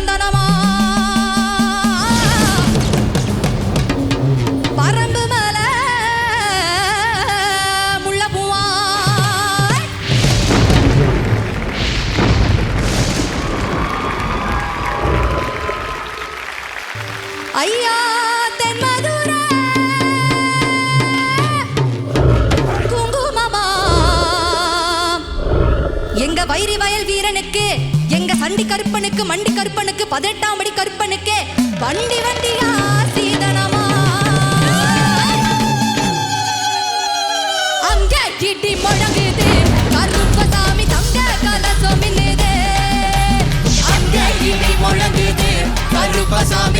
சந்தனமா பரம்பு மல முள்ள ஐயா! வைரி வயல் வீரனுக்கு எங்க சண்டி கருப்பனுக்கு மண்டி கருப்பனுக்கு பதினெட்டாம் படி கருப்பனுக்கு வண்டி வண்டியா சீதனமா? அங்க கிட்டி முழங்குது கருப்பசாமி தங்க கலசம் அங்க கிட்டி முழங்குது கருப்பசாமி